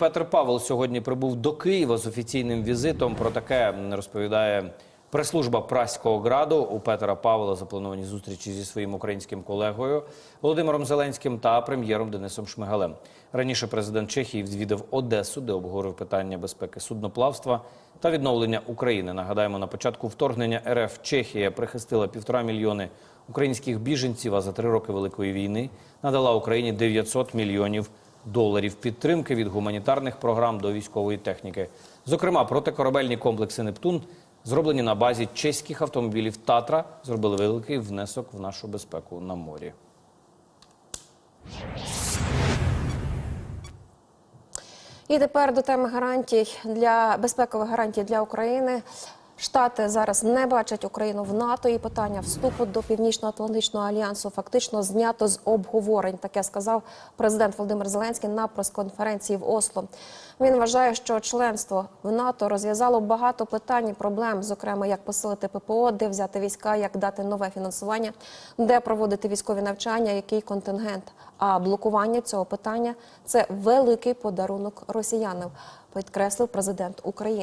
Петр Павел сьогодні прибув до Києва з офіційним візитом. Про таке розповідає прес-служба Праського граду. У Петра Павла заплановані зустрічі зі своїм українським колегою Володимиром Зеленським та прем'єром Денисом Шмигалем. Раніше президент Чехії відвідав Одесу, де обговорив питання безпеки судноплавства та відновлення України. Нагадаємо, на початку вторгнення РФ Чехія прихистила півтора мільйони українських біженців. А за три роки великої війни надала Україні 900 мільйонів доларів підтримки від гуманітарних програм до військової техніки. Зокрема, протикорабельні комплекси Нептун, зроблені на базі чеських автомобілів Татра, зробили великий внесок в нашу безпеку на морі. І тепер до теми гарантій для безпекових гарантій для України. Штати зараз не бачать Україну в НАТО і питання вступу до Північно-Атлантичного альянсу фактично знято з обговорень. Таке сказав президент Володимир Зеленський на прес-конференції в Осло. Він вважає, що членство в НАТО розв'язало багато питань і проблем, зокрема, як посилити ППО, де взяти війська, як дати нове фінансування, де проводити військові навчання, який контингент. А блокування цього питання це великий подарунок росіянам, підкреслив президент України.